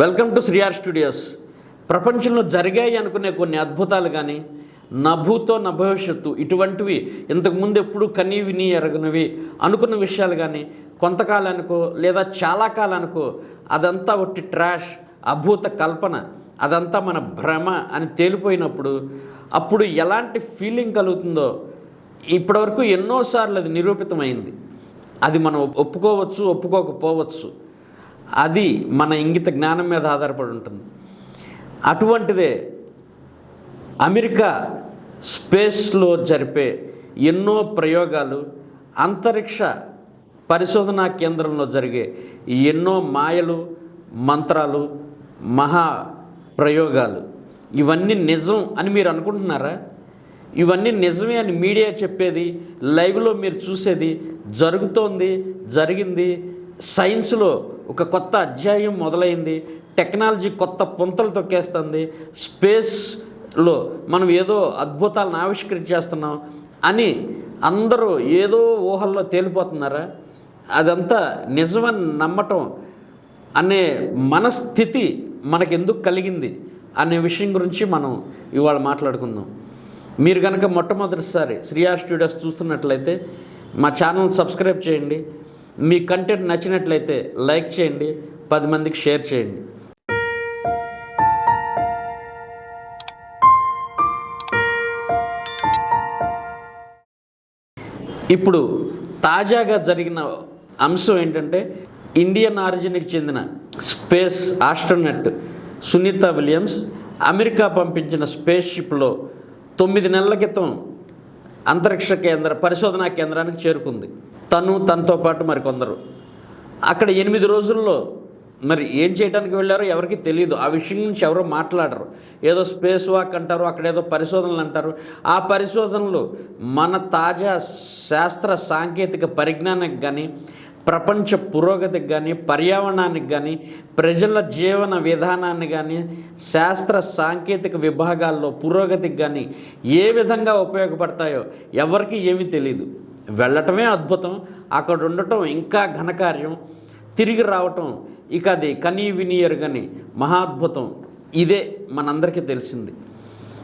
Welcome to శ్రీఆర్ studios. ప్రపంచంలో జరిగాయి అనుకునే కొన్ని అద్భుతాలు కానీ నభూతో నభవిష్యత్తు ఇటువంటివి ఇంతకుముందు ఎప్పుడు కనీ విని ఎరగనివి అనుకున్న విషయాలు కానీ కొంతకాలానికో లేదా చాలా కాలానికో అదంతా ఒట్టి ట్రాష్ అభూత కల్పన అదంతా మన భ్రమ అని తేలిపోయినప్పుడు అప్పుడు ఎలాంటి ఫీలింగ్ కలుగుతుందో ఇప్పటివరకు ఎన్నోసార్లు అది నిరూపితమైంది. అది మనం ఒప్పుకోవచ్చు ఒప్పుకోకపోవచ్చు. అది మన ఇంగిత జ్ఞానం మీద ఆధారపడి ఉంటుంది. అటువంటిదే అమెరికా స్పేస్లో జరిపే ఎన్నో ప్రయోగాలు అంతరిక్ష పరిశోధనా కేంద్రంలో జరిగే ఎన్నో మాయలు మంత్రాలు మహా ప్రయోగాలు. ఇవన్నీ నిజం అని మీరు అనుకుంటున్నారా? ఇవన్నీ నిజమే అని మీడియా చెప్పేది లైవ్లో మీరు చూసేది జరుగుతోంది జరిగింది సైన్స్లో ఒక కొత్త అధ్యాయం మొదలైంది టెక్నాలజీ కొత్త పుంతలు తొక్కేస్తుంది స్పేస్లో మనం ఏదో అద్భుతాలను ఆవిష్కరించేస్తున్నాం అని అందరూ ఏదో ఊహల్లో తేలిపోతున్నారా? అదంతా నిజమని నమ్మటం అనే మనస్థితి మనకెందుకు కలిగింది అనే విషయం గురించి మనం ఇవాళ మాట్లాడుకుందాం. మీరు కనుక మొట్టమొదటిసారి శ్రీఆర్ స్టూడియోస్ చూస్తున్నట్లయితే మా ఛానల్ సబ్స్క్రైబ్ చేయండి. మీ కంటెంట్ నచ్చినట్లయితే లైక్ చేయండి. పది మందికి షేర్ చేయండి. ఇప్పుడు తాజాగా జరిగిన అంశం ఏంటంటే ఇండియన్ ఆరిజిన్కి చెందిన space astronaut Sunita Williams America పంపించిన స్పేస్ షిప్లో తొమ్మిది నెలల క్రితం అంతరిక్ష కేంద్ర పరిశోధనా కేంద్రానికి చేరుకుంది. తను తనతో పాటు మరికొందరు. అక్కడ ఎనిమిది రోజుల్లో మరి ఏం చేయడానికి వెళ్ళారో ఎవరికి తెలియదు ఆ విషయం నుంచి ఎవరో మాట్లాడరు. ఏదో స్పేస్ వాక్ అంటారు అక్కడ ఏదో పరిశోధనలు అంటారు. ఆ పరిశోధనలు మన తాజా శాస్త్ర సాంకేతిక పరిజ్ఞానానికి కానీ ప్రపంచ పురోగతికి కానీ పర్యావరణానికి కానీ ప్రజల జీవన విధానాన్ని కానీ శాస్త్ర సాంకేతిక విభాగాల్లో పురోగతికి కానీ ఏ విధంగా ఉపయోగపడతాయో ఎవరికి ఏమీ తెలియదు వెళ్ళటమే అద్భుతం అక్కడ ఉండటం ఇంకా ఘనకార్యం తిరిగి రావటం ఇక అది కనీ వినియరు కానీ మహాద్భుతం. ఇదే మనందరికీ తెలిసింది.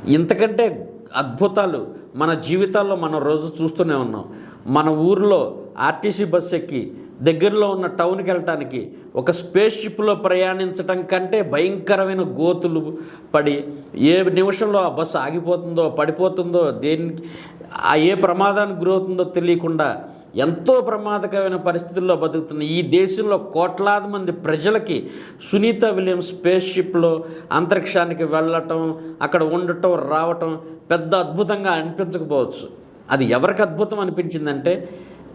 ఇంతకంటే అద్భుతాలు మన జీవితాల్లో మనం రోజు చూస్తూనే ఉన్నాం. మన ఊర్లో ఆర్టీసీ బస్ ఎక్కి దగ్గరలో ఉన్న టౌన్కి వెళ్ళటానికి ఒక స్పేస్ షిప్లో ప్రయాణించటం కంటే భయంకరమైన గోతులు పడి ఏ నిమిషంలో ఆ బస్సు ఆగిపోతుందో పడిపోతుందో దేనికి ఆ ఏ ప్రమాదానికి గురవుతుందో తెలియకుండా ఎంతో ప్రమాదకరమైన పరిస్థితుల్లో బతుకుతున్న ఈ దేశంలో కోట్లాది మంది ప్రజలకి సునీత విలియం స్పేస్ షిప్లో అంతరిక్షానికి వెళ్ళటం అక్కడ ఉండటం రావటం పెద్ద అద్భుతంగా అనిపించకపోవచ్చు. అది ఎవరికి అద్భుతం అనిపించిందంటే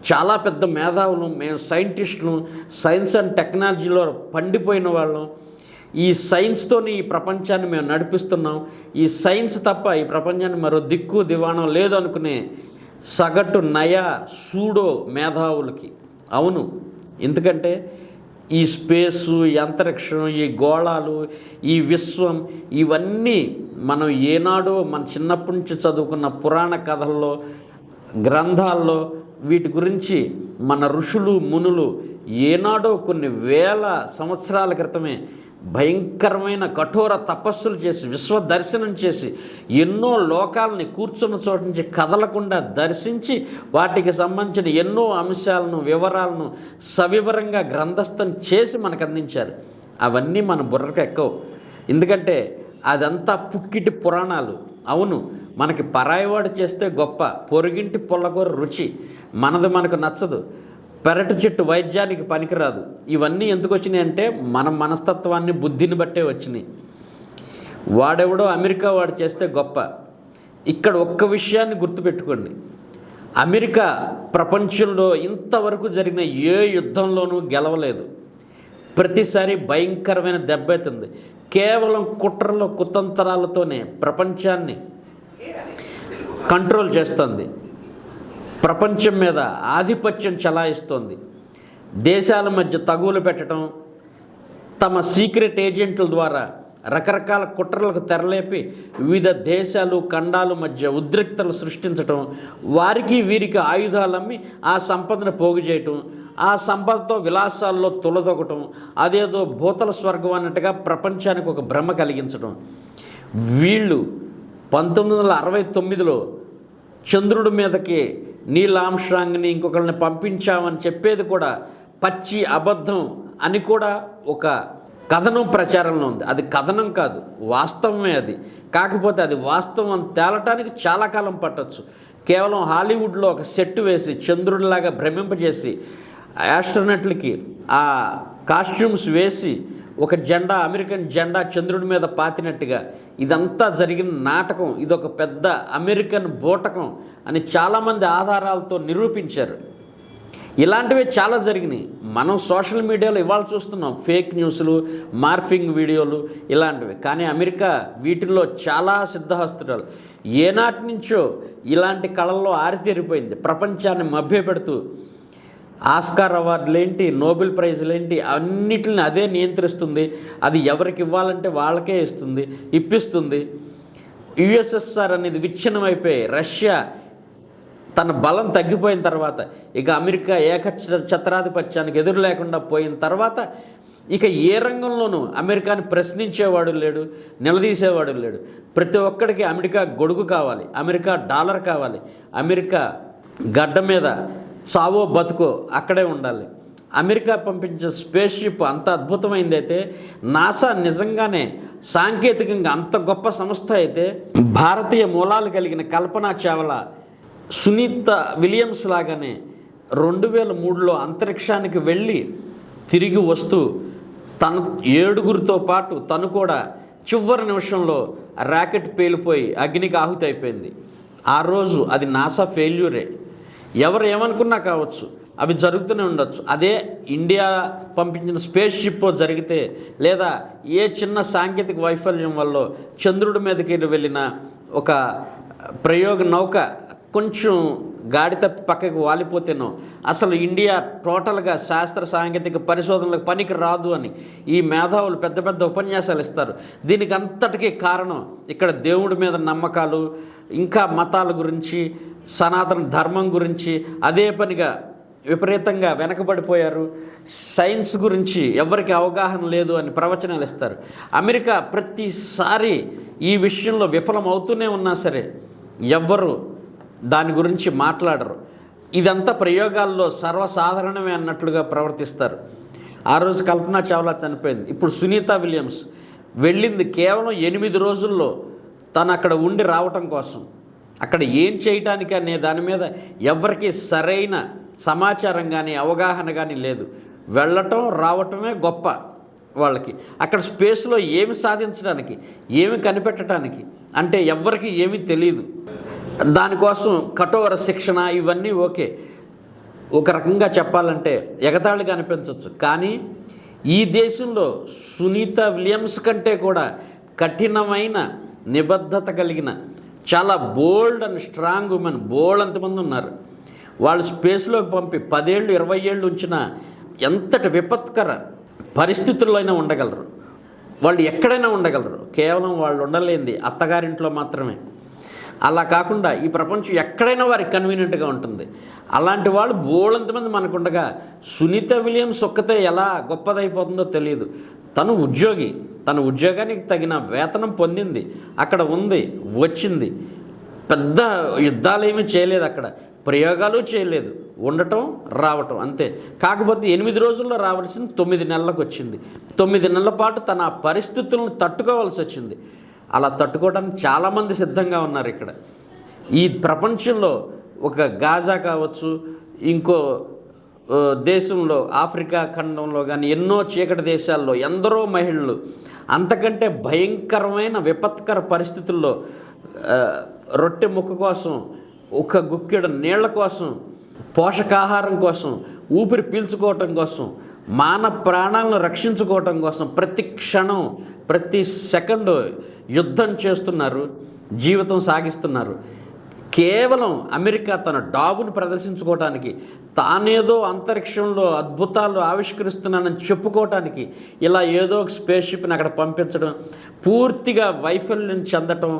చాలా పెద్ద మేధావులు మేము సైంటిస్టులు సైన్స్ అండ్ టెక్నాలజీలో పండిపోయిన వాళ్ళం. ఈ సైన్స్తోని ఈ ప్రపంచాన్ని మేము నడిపిస్తున్నాం. ఈ సైన్స్ తప్ప ఈ ప్రపంచాన్ని మరో దిక్కు దివాణం లేదు అనుకునే సగటు నయ సూడో మేధావులకి. అవును ఎందుకంటే ఈ స్పేసు ఈ అంతరిక్షం ఈ గోళాలు ఈ విశ్వం ఇవన్నీ మనం ఏనాడో మన చిన్నప్పటి నుంచి చదువుకున్న పురాణ కథల్లో గ్రంథాల్లో వీటి గురించి మన ఋషులు మునులు ఏనాడో కొన్ని వేల సంవత్సరాల క్రితమే భయంకరమైన కఠోర తపస్సులు చేసి విశ్వ దర్శనం చేసి ఎన్నో లోకాలని కూర్చున్న చోట నుంచి కదలకుండా దర్శించి వాటికి సంబంధించిన ఎన్నో అంశాలను వివరాలను సవివరంగా గ్రంథస్థం చేసి మనకు అందించారు. అవన్నీ మన బుర్రకు ఎక్కవు. ఎందుకంటే అదంతా పుక్కిటి పురాణాలు. అవును మనకి పరాయివాడు చేస్తే గొప్ప పొరుగింటి పొల్లగూర రుచి. మనది మనకు నచ్చదు. పెరటి చెట్టు వైద్యానికి పనికిరాదు. ఇవన్నీ ఎందుకు వచ్చినాయి అంటే మన మనస్తత్వాన్ని బుద్ధిని బట్టే వచ్చినాయి. వాడెవడో అమెరికా వాడు చేస్తే గొప్ప. ఇక్కడ ఒక్క విషయాన్ని గుర్తుపెట్టుకోండి. అమెరికా ప్రపంచంలో ఇంతవరకు జరిగిన ఏ యుద్ధంలోనూ గెలవలేదు. ప్రతిసారి భయంకరమైన దెబ్బ అవుతుంది కేవలం కుట్రలో కుతంత్రాలతోనే ప్రపంచాన్ని కంట్రోల్ చేస్తుంది. ప్రపంచం మీద ఆధిపత్యం చలాయిస్తోంది. దేశాల మధ్య తగువులు పెట్టడం తమ సీక్రెట్ ఏజెంట్ల ద్వారా రకరకాల కుట్రలకు తెరలేపి వివిధ దేశాలు ఖండాలు మధ్య ఉద్రిక్తలు సృష్టించటం వారికి వీరికి ఆయుధాలు అమ్మి ఆ సంపదను పోగు చేయటం ఆ సంపదతో విలాసాల్లో తులదొకటం అదేదో భూతల స్వర్గం అన్నట్టుగా ప్రపంచానికి ఒక భ్రమ కలిగించడం వీళ్ళు పంతొమ్మిది వందల అరవై తొమ్మిదిలో చంద్రుడి మీదకి నీల్ ఆమ్స్ట్రాంగ్ని ఇంకొకరిని పంపించామని చెప్పేది కూడా పచ్చి అబద్ధం అని కూడా ఒక కథనం ప్రచారంలో ఉంది. అది కథనం కాదు వాస్తవమే అది. కాకపోతే అది వాస్తవం తేలటానికి చాలా కాలం పట్టవచ్చు కేవలం హాలీవుడ్లో ఒక సెట్ వేసి చంద్రుడిలాగా భ్రమింపజేసి యాస్ట్రోనట్లకి ఆ కాస్ట్యూమ్స్ వేసి ఒక జెండా అమెరికన్ జెండా చంద్రుడి మీద పాతినట్టుగా. ఇదంతా జరిగిన నాటకం ఇదొక పెద్ద అమెరికన్ బూటకం అని చాలామంది ఆధారాలతో నిరూపించారు. ఇలాంటివి చాలా జరిగినాయి. మనం సోషల్ మీడియాలో ఇవాళ చూస్తున్నాం. ఫేక్ న్యూస్లు మార్ఫింగ్ వీడియోలు ఇలాంటివి. కానీ అమెరికా వీటిల్లో చాలా సిద్ధహస్తురాలు. ఏనాటి నుంచో ఇలాంటి కళల్లో ఆరితేరిపోయింది. ప్రపంచాన్ని మభ్యపెడుతూ ఆస్కార్ అవార్డులేంటి నోబెల్ ప్రైజ్లేంటి అన్నిటిని అదే నియంత్రిస్తుంది. అది ఎవరికి ఇవ్వాలంటే వాళ్ళకే ఇస్తుంది ఇప్పిస్తుంది. యుఎస్ఎస్ఆర్ అనేది విచ్ఛిన్నమైపోయి రష్యా తన బలం తగ్గిపోయిన తర్వాత ఇక అమెరికా ఏక ఛత్రాధిపత్యానికి ఎదురు లేకుండా పోయిన తర్వాత ఇక ఏ రంగంలోనూ అమెరికాని ప్రశ్నించేవాడు లేడు నిలదీసేవాడు లేడు. ప్రతి ఒక్కడికి అమెరికా గొడుగు కావాలి అమెరికా డాలర్ కావాలి అమెరికా గడ్డ మీద చావో బతుకో అక్కడే ఉండాలి. అమెరికా పంపించిన స్పేస్ షిప్ అంత అద్భుతమైంది అయితే నాసా నిజంగానే సాంకేతికంగా అంత గొప్ప సంస్థ అయితే భారతీయ మూలాలు కలిగిన కల్పనా చావలా సునీత విలియమ్స్ లాగానే రెండు వేల మూడులో అంతరిక్షానికి వెళ్ళి తిరిగి వస్తూ తన ఏడుగురితో పాటు తను కూడా చివరి నిమిషంలో ర్యాకెట్ పేలిపోయి అగ్నికి ఆహుతి అయిపోయింది. ఆ రోజు అది నాసా ఫెయిల్యూరే. ఎవరు ఏమనుకున్నా కావచ్చు అవి జరుగుతూనే ఉండొచ్చు. అదే ఇండియా పంపించిన స్పేస్ షిప్ జరిగితే లేదా ఏ చిన్న సాంకేతిక వైఫల్యం వల్ల చంద్రుడి మీదకి వెళ్ళిన ఒక ప్రయోగ నౌక కొంచెం గాడి తప్పి పక్కకి వాలిపోతేనో అసలు ఇండియా టోటల్గా శాస్త్ర సాంకేతిక పరిశోధనలకు పనికి రాదు అని ఈ మేధావులు పెద్ద పెద్ద ఉపన్యాసాలు ఇస్తారు. దీనికి అంతటికీ కారణం ఇక్కడ దేవుడి మీద నమ్మకాలు ఇంకా మతాల గురించి సనాతన ధర్మం గురించి అదే పనిగా విపరీతంగా వెనకబడిపోయారు. సైన్స్ గురించి ఎవరికి అవగాహన లేదు అని ప్రవచనాలు ఇస్తారు. అమెరికా ప్రతిసారి ఈ విషయంలో విఫలం అవుతూనే ఉన్నా సరే ఎవ్వరు దాని గురించి మాట్లాడరు. ఇదంతా ప్రయోగాల్లో సర్వసాధారణమే అన్నట్లుగా ప్రవర్తిస్తారు. ఆ రోజు కల్పనా చావ్లా చనిపోయింది. ఇప్పుడు సునీత విలియమ్స్ వెళ్ళింది కేవలం ఎనిమిది రోజుల్లో తను అక్కడ ఉండి రావటం కోసం. అక్కడ ఏం చేయటానికి అనే దాని మీద ఎవరికి సరైన సమాచారం కానీ అవగాహన కానీ లేదు. వెళ్ళటం రావటమే గొప్ప వాళ్ళకి. అక్కడ స్పేస్లో ఏమి సాధించడానికి ఏమి కనిపెట్టడానికి అంటే ఎవరికి ఏమీ తెలియదు దానికోసం కఠోర శిక్షణ ఇవన్నీ ఓకే. ఒక రకంగా చెప్పాలంటే ఎగతాళిగా అనిపించవచ్చు. కానీ ఈ దేశంలో సునీత విలియమ్స్ కంటే కూడా కఠినమైన నిబద్ధత కలిగిన చాలా bold and strong women bold అంతమంది ఉన్నారు. వాళ్ళు స్పేస్లోకి పంపి పదేళ్ళు ఇరవై ఏళ్ళు ఉంచిన ఎంతటి విపత్కర పరిస్థితుల్లో అయినా ఉండగలరు. వాళ్ళు ఎక్కడైనా ఉండగలరు. కేవలం వాళ్ళు ఉండలేంది అత్తగారింట్లో మాత్రమే. అలా కాకుండా ఈ ప్రపంచం ఎక్కడైనా వారికి కన్వీనియంట్గా ఉంటుంది. అలాంటి వాళ్ళు బోళంతమంది మనకుండగా సునీత విలియమ్స్ ఒక్కతే ఎలా గొప్పదైపోతుందో తెలియదు తను ఉద్యోగి. తన ఉద్యోగానికి తగిన వేతనం పొందింది. అక్కడ ఉంది వచ్చింది. పెద్ద యుద్ధాలు ఏమీ చేయలేదు అక్కడ. ప్రయోగాలు చేయలేదు. ఉండటం రావటం అంతే. కాకపోతే ఎనిమిది రోజుల్లో రావాల్సింది తొమ్మిది నెలలకు వచ్చింది. తొమ్మిది నెలల పాటు తన పరిస్థితులను తట్టుకోవాల్సి వచ్చింది. అలా తట్టుకోవడానికి చాలామంది సిద్ధంగా ఉన్నారు ఇక్కడ. ఈ ప్రపంచంలో ఒక గాజా కావచ్చు ఇంకో దేశంలో ఆఫ్రికా ఖండంలో కానీ ఎన్నో చీకటి దేశాల్లో ఎందరో మహిళలు అంతకంటే భయంకరమైన విపత్కర పరిస్థితుల్లో రొట్టె ముక్క కోసం ఒక గుక్కెడు నీళ్ళ కోసం పోషకాహారం కోసం ఊపిరి పీల్చుకోవటం కోసం మాన ప్రాణాలను రక్షించుకోవటం కోసం ప్రతి క్షణం ప్రతి సెకండ్ యుద్ధం చేస్తున్నారు జీవితం సాగిస్తున్నారు. కేవలం అమెరికా తన డాబును ప్రదర్శించుకోవటానికి తానేదో అంతరిక్షంలో అద్భుతాలు ఆవిష్కరిస్తున్నానని చెప్పుకోవటానికి ఇలా ఏదో ఒక స్పేస్ షిప్ని అక్కడ పంపించడం పూర్తిగా వైఫల్యం చెందటం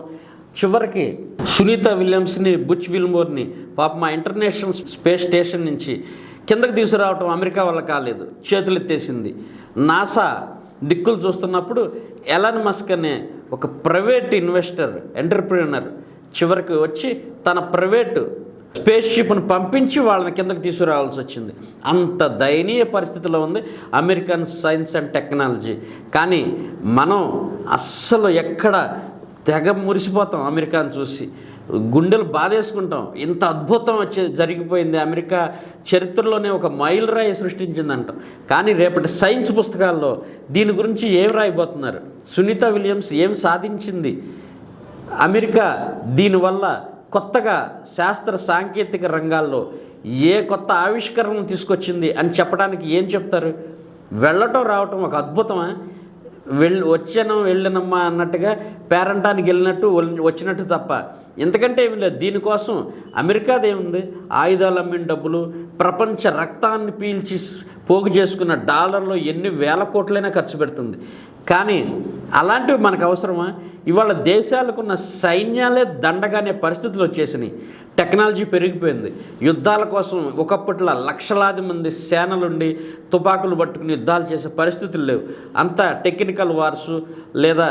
చివరికి సునీత విలియమ్స్ని బుచ్ విల్మోర్ని పాప మా ఇంటర్నేషనల్ స్పేస్ స్టేషన్ నుంచి కిందకి తీసుకురావటం అమెరికా వల్ల కాలేదు చేతులెత్తేసింది నాసా దిక్కులు చూస్తున్నప్పుడు ఎలన్ మస్క్ అనే ఒక ప్రైవేట్ ఇన్వెస్టర్ ఎంటర్ప్రీనర్ చివరికి వచ్చి తన ప్రైవేటు స్పేస్ షిప్ను పంపించి వాళ్ళని కిందకి తీసుకురావాల్సి వచ్చింది. అంత దయనీయ పరిస్థితిలో ఉంది అమెరికన్ సైన్స్ అండ్ టెక్నాలజీ. కానీ మనం అస్సలు ఎక్కడ తెగ మురిసిపోతాం అమెరికాను చూసి. గుండెలు బాధేసుకుంటాం. ఇంత అద్భుతం వచ్చే జరిగిపోయింది. అమెరికా చరిత్రలోనే ఒక మైల్ రాయి సృష్టించిందంటాం. కానీ రేపటి సైన్స్ పుస్తకాల్లో దీని గురించి ఏం రాయబోతున్నారు? సునీత విలియమ్స్ ఏం సాధించింది? అమెరికా దీనివల్ల కొత్తగా శాస్త్ర సాంకేతిక రంగాల్లో ఏ కొత్త ఆవిష్కరణను తీసుకొచ్చింది అని చెప్పడానికి ఏం చెప్తారు? వెళ్ళటం రావటం ఒక అద్భుతమా? వెళ్ళి వచ్చాను వెళ్ళినమ్మా అన్నట్టుగా పేరంటానికి వెళ్ళినట్టు వచ్చినట్టు తప్ప. ఎందుకంటే ఏమి లేదు. దీనికోసం అమెరికాదేముంది ఆయుధాలు అమ్మిన డబ్బులు ప్రపంచ రక్తాన్ని పీల్చి పోగు చేసుకున్న డాలర్లో ఎన్ని వేల కోట్లైనా ఖర్చు పెడుతుంది. కానీ అలాంటివి మనకు అవసరమా? ఇవాళ దేశాలకున్న సైన్యాలే దండగానే పరిస్థితులు వచ్చేసినాయి. టెక్నాలజీ పెరిగిపోయింది. యుద్ధాల కోసం ఒకప్పట్లో లక్షలాది మంది సేనలుండి తుపాకులు పట్టుకుని యుద్ధాలు చేసే పరిస్థితులు లేవు. అంత టెక్నికల్ వార్సు లేదా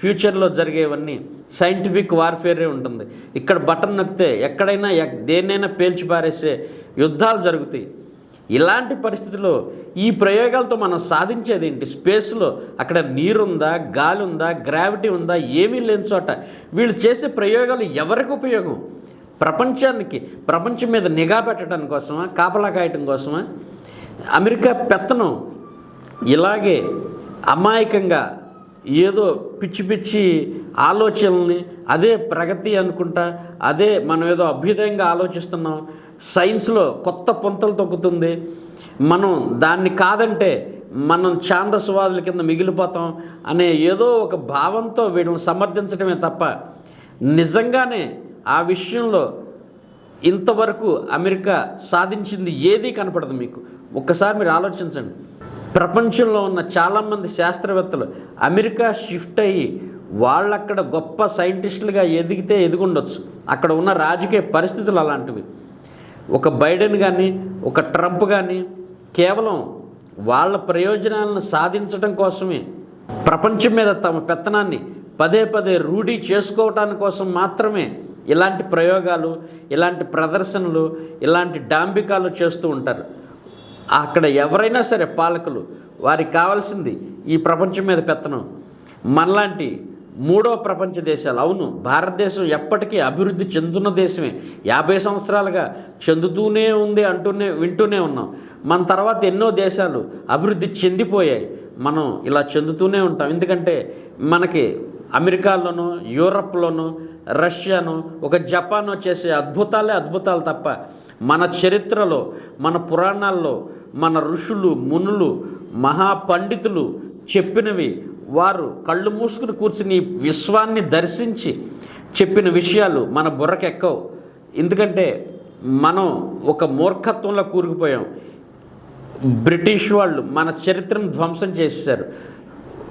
ఫ్యూచర్లో జరిగేవన్నీ సైంటిఫిక్ వార్ఫేరే ఉంటుంది. ఇక్కడ బటన్ నొక్కితే ఎక్కడైనా దేన్నైనా పేల్చి పారేసే యుద్ధాలు జరుగుతాయి. ఇలాంటి పరిస్థితుల్లో ఈ ప్రయోగాలతో మనం సాధించేది ఏంటి? స్పేస్లో అక్కడ నీరుందా గాలి ఉందా గ్రావిటీ ఉందా ఏమీ లేని చోట వీళ్ళు చేసే ప్రయోగాలు ఎవరికి ఉపయోగం? ప్రపంచానికి ప్రపంచం మీద నిఘా పెట్టడం కోసమా కాపలా కాయటం కోసమా? అమెరికా పెత్తనం ఇలాగే అమాయకంగా ఏదో పిచ్చి పిచ్చి ఆలోచనల్ని అదే ప్రగతి అనుకుంటా అదే మనం ఏదో అభ్యుదయంగా ఆలోచిస్తున్నాం సైన్స్లో కొత్త పొంతలు తొక్కుతుంది. మనం దాన్ని కాదంటే మనం ఛాందస్వాదుల కింద మిగిలిపోతాం అనే ఏదో ఒక భావంతో వీళ్ళని సమర్థించడమే తప్ప నిజంగానే ఆ విషయంలో ఇంతవరకు అమెరికా సాధించింది ఏదీ కనపడదు మీకు. ఒక్కసారి మీరు ఆలోచించండి. ప్రపంచంలో ఉన్న చాలామంది శాస్త్రవేత్తలు అమెరికా షిఫ్ట్ అయ్యి వాళ్ళక్కడ గొప్ప సైంటిస్టులుగా ఎదిగితే ఎదుగుండొచ్చు. అక్కడ ఉన్న రాజకీయ పరిస్థితులు అలాంటివి. ఒక బైడెన్ కానీ ఒక ట్రంప్ కానీ కేవలం వాళ్ళ ప్రయోజనాలను సాధించడం కోసమే. ప్రపంచం మీద తమ పెత్తనాన్ని పదే పదే రూఢీ చేసుకోవటాని కోసం మాత్రమే ఇలాంటి ప్రయోగాలు ఇలాంటి ప్రదర్శనలు ఇలాంటి డాంబికాలు చేస్తూ ఉంటారు. అక్కడ ఎవరైనా సరే పాలకులు వారికి కావాల్సింది ఈ ప్రపంచం మీద పెత్తనం. మనలాంటి మూడో ప్రపంచ దేశాలు. అవును భారతదేశం ఎప్పటికీ అభివృద్ధి చెందుతున్న దేశమే. యాభై సంవత్సరాలుగా చెందుతూనే ఉంది అంటూనే వింటూనే ఉన్నాం. మన తర్వాత ఎన్నో దేశాలు అభివృద్ధి చెందిపోయాయి. మనం ఇలా చెందుతూనే ఉంటాం. ఎందుకంటే మనకి అమెరికాలోనూ యూరప్లోనూ రష్యాను ఒక జపాన్ చేసే అద్భుతాలే అద్భుతాలు తప్ప మన చరిత్రలో మన పురాణాల్లో మన ఋషులు మునులు మహాపండితులు చెప్పినవి వారు కళ్ళు మూసుకుని కూర్చుని విశ్వాన్ని దర్శించి చెప్పిన విషయాలు మన బుర్రకెక్కవు. ఎందుకంటే మనం ఒక మూర్ఖత్వంలో కూరుకుపోయాం. బ్రిటిష్ వాళ్ళు మన చరిత్రను ధ్వంసం చేశారు.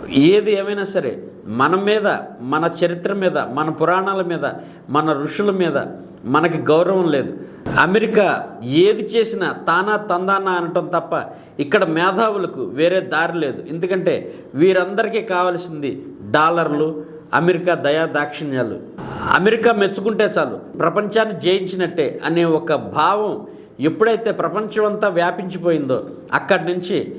ఏది ఏమైనా సరే మన మీద మన చరిత్ర మీద మన పురాణాల మీద మన ఋషుల మీద మనకి గౌరవం లేదు. అమెరికా ఏది చేసినా తానా తందానా అనటం తప్ప ఇక్కడ మేధావులకు వేరే దారి లేదు. ఎందుకంటే వీరందరికీ కావాల్సింది డాలర్లు అమెరికా దయా దాక్షిణ్యాలు. అమెరికా మెచ్చుకుంటే చాలు ప్రపంచాన్ని జయించినట్టే అనే ఒక భావం ఎప్పుడైతే ప్రపంచం అంతా వ్యాపించిపోయిందో అక్కడి నుంచి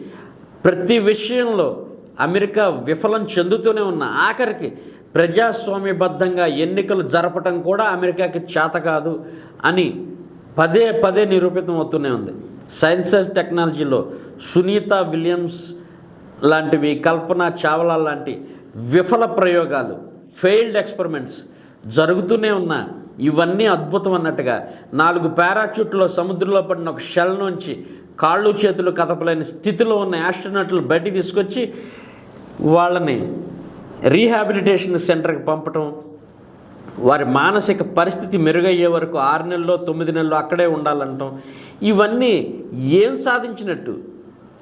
ప్రతి విషయంలో అమెరికా విఫలం చెందుతూనే ఉన్న ఆఖరికి ప్రజాస్వామ్యబద్ధంగా ఎన్నికలు జరపటం కూడా అమెరికాకి చేత కాదు అని పదే పదే నిరూపితం అవుతూనే ఉంది. సైన్స్ అండ్ టెక్నాలజీలో సునీత విలియమ్స్ లాంటివి కల్పన చావలా లాంటి విఫల ప్రయోగాలు ఫెయిల్డ్ ఎక్స్పెరిమెంట్స్ జరుగుతూనే ఉన్న ఇవన్నీ అద్భుతం అన్నట్టుగా నాలుగు పారాచూట్లో సముద్రంలో పడిన ఒక షెల్ నుంచి కాళ్ళు చేతులు కదపలేని స్థితిలో ఉన్న యాస్ట్రోనట్లు బయటికి తీసుకొచ్చి వాళ్ళని రీహాబిలిటేషన్ సెంటర్కి పంపటం వారి మానసిక పరిస్థితి మెరుగయ్యే వరకు ఆరు నెలల్లో తొమ్మిది నెలలు అక్కడే ఉండాలంటాం. ఇవన్నీ ఏం సాధించినట్టు?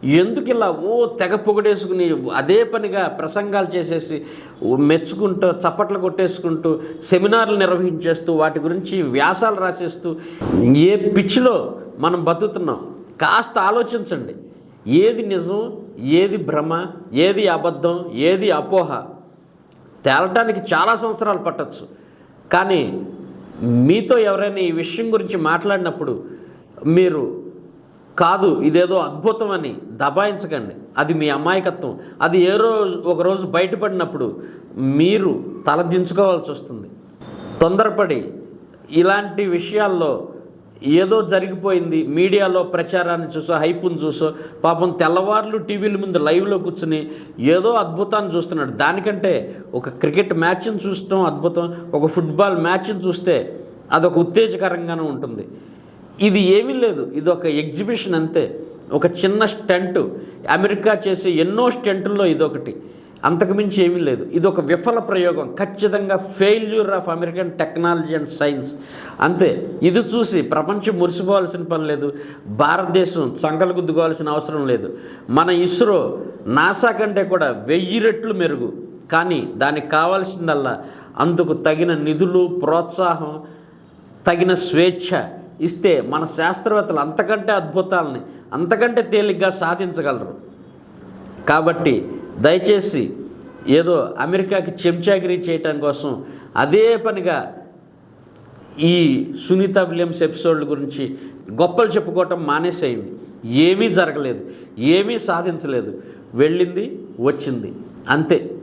ఎందుకు ఇలా ఓ తెగ పొగడేసుకుని అదే పనిగా ప్రసంగాలు చేసేసి మెచ్చుకుంటూ చప్పట్లు కొట్టేసుకుంటూ సెమినార్లు నిర్వహించేస్తూ వాటి గురించి వ్యాసాలు రాసేస్తూ ఏ పిచ్చిలో మనం బతుకుతున్నాం? కాస్త ఆలోచించండి. ఏది నిజం? ఏది భ్రమ ఏది అబద్ధం ఏది అపోహ తేలటానికి చాలా సంవత్సరాలు పట్టచ్చు. కానీ మీతో ఎవరైనా ఈ విషయం గురించి మాట్లాడినప్పుడు మీరు కాదు ఇదేదో అద్భుతం అని దబాయించకండి. అది మీ అమాయకత్వం. అది ఏ రోజు ఒకరోజు బయటపడినప్పుడు మీరు తలదించుకోవాల్సి వస్తుంది. తొందరపడి ఇలాంటి విషయాల్లో ఏదో జరిగిపోయింది. మీడియాలో ప్రచారాన్ని చూసో హైపును చూసో పాపం తెల్లవార్లు టీవీల ముందు లైవ్లో కూర్చుని ఏదో అద్భుతాన్ని చూస్తున్నాడు. దానికంటే ఒక క్రికెట్ మ్యాచ్ని చూస్తాం అద్భుతం. ఒక ఫుట్బాల్ మ్యాచ్ని చూస్తే అదొక ఉత్తేజకరంగానే ఉంటుంది. ఇది ఏమీ లేదు. ఇది ఒక ఎగ్జిబిషన్ అంతే. ఒక చిన్న స్టంట్. అమెరికా చేసే ఎన్నో స్టంటుల్లో ఇదొకటి. అంతకుమించి ఏమీ లేదు. ఇది ఒక విఫల ప్రయోగం. ఖచ్చితంగా failure of American technology and science అంతే. ఇది చూసి ప్రపంచం మురిసిపోవాల్సిన పని లేదు. భారతదేశం చంకలు గుద్దుకోవాల్సిన అవసరం లేదు. మన ఇస్రో నాసా కంటే కూడా వెయ్యి రెట్లు మెరుగు. కానీ దానికి కావాల్సిందల్లా అందుకు తగిన నిధులు ప్రోత్సాహం తగిన స్వేచ్ఛ ఇస్తే మన శాస్త్రవేత్తలు అంతకంటే అద్భుతాలని అంతకంటే తేలిగ్గా సాధించగలరు. కాబట్టి దయచేసి ఏదో అమెరికాకి చెంచాగిరి చేయటం కోసం అదే పనిగా ఈ సునీత విలియమ్స్ ఎపిసోడ్ల గురించి గొప్పలు చెప్పుకోవటం మానేసేయండి. ఏమీ జరగలేదు. ఏమీ సాధించలేదు. వెళ్ళింది వచ్చింది. అంతే.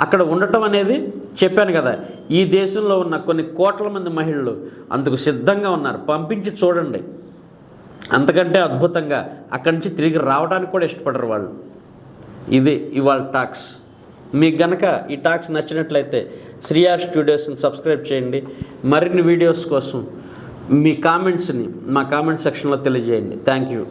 అక్కడ ఉండటం అనేది చెప్పాను కదా ఈ దేశంలో ఉన్న కొన్ని కోట్ల మంది మహిళలు అందుకు సిద్ధంగా ఉన్నారు. పంపించి చూడండి. అంతకంటే అద్భుతంగా అక్కడి నుంచి తిరిగి రావడానికి కూడా ఇష్టపడరు వాళ్ళు. ఇది ఇవాళ టాక్స్. మీకు గనక ఈ టాక్స్ నచ్చినట్లయితే శ్రీయా స్టూడియోస్ని సబ్స్క్రైబ్ చేయండి. మరిన్ని వీడియోస్ కోసం మీ కామెంట్స్ని మా కామెంట్ సెక్షన్లో తెలియజేయండి. Thank you.